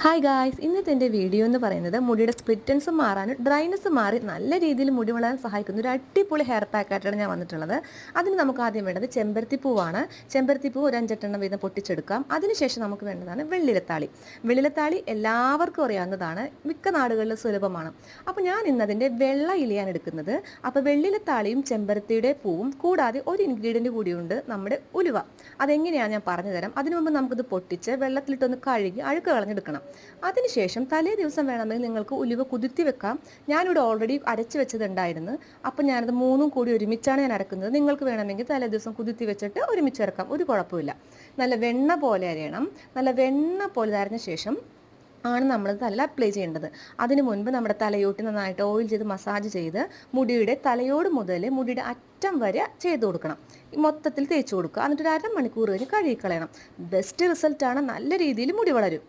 Hi guys ഇന്നത്തെ എന്റെ video എന്ന് പറയുന്നത് മുടിയുടെ സ്പ്ലിറ്റൻസ് മാറാനും ഡ്രൈനസ് മാറി നല്ല രീതിയിൽ മുടി വളരാൻ സഹായിക്കുന്ന ഒരു അടിപൊളി ഹെയർ പാക്കായിട്ടാണ് ഞാൻ വന്നിട്ടുള്ളത്. അതിന് നമുക്ക് ആദ്യം വേണ്ടത് ചെമ്പരത്തിപ്പൂവാണ് ചെമ്പരത്തിപ്പൂ ഒരു അഞ്ചെട്ടെണ്ണം വീതം പൊട്ടിച്ചെടുക്കാം. അതിനുശേഷം നമുക്ക് വേണ്ടതാണ് വെള്ളിലത്താളി. വെള്ളിലത്താളി എല്ലാവർക്കും അറിയാവുന്നതാണ്. മിക്ക നാടുകളിൽ സുലഭമാണ്. അപ്പോൾ ഞാൻ ഇന്നതിന്റെ വെള്ള ഇലയാണ് എടുക്കുന്നത്. അപ്പോൾ വെള്ളിലത്താളിയും ചെമ്പരത്തിയുടെ പൂവും കൂടാതെ ഒരു ഇൻഗ്രീഡിയന്റ് കൂടിയുണ്ട് നമ്മുടെ ഉലുവ. അതെങ്ങനെയാണ് ഞാൻ പറഞ്ഞുതരാം. അതിനു മുമ്പ് നമുക്കിത് പൊട്ടിച്ച് വെള്ളത്തിലിട്ടൊന്ന് കഴുകി അഴുക്ക് കളഞ്ഞെടുക്കണം. അതിനുശേഷം തലേ ദിവസം വേണമെങ്കിൽ നിങ്ങൾക്ക് ഉലുവ കുതിർത്തി വെക്കാം. ഞാനിവിടെ ഓൾറെഡി അരച്ച് വെച്ചതുണ്ടായിരുന്നു. അപ്പം ഞാനത് മൂന്നും കൂടി ഒരുമിച്ചാണ് ഞാൻ അരക്കുന്നത്. നിങ്ങൾക്ക് വേണമെങ്കിൽ തലേ ദിവസം കുതിർത്തി വെച്ചിട്ട് ഒരുമിച്ച് ഇറക്കാം ഒരു കുഴപ്പമില്ല നല്ല വെണ്ണ പോലെ അരയണം. നല്ല വെണ്ണ പോലെ അരഞ്ഞ ശേഷം ആണ് നമ്മൾ തല അപ്ലൈ ചെയ്യേണ്ടത്. അതിന് മുൻപ് നമ്മുടെ തലയോട്ടി നന്നായിട്ട് ഓയിൽ ചെയ്ത് മസാജ് ചെയ്ത് മുടിയുടെ തലയോട് മുതൽ മുടിയുടെ അറ്റം വരെ ചെയ്ത് കൊടുക്കണം. മൊത്തത്തിൽ തേച്ച് കൊടുക്കുക. എന്നിട്ട് ഒരു അരമണിക്കൂർ കഴിഞ്ഞ് കഴുകിക്കളയണം ബെസ്റ്റ് റിസൾട്ടാണ് നല്ല രീതിയിൽ മുടി വളരും.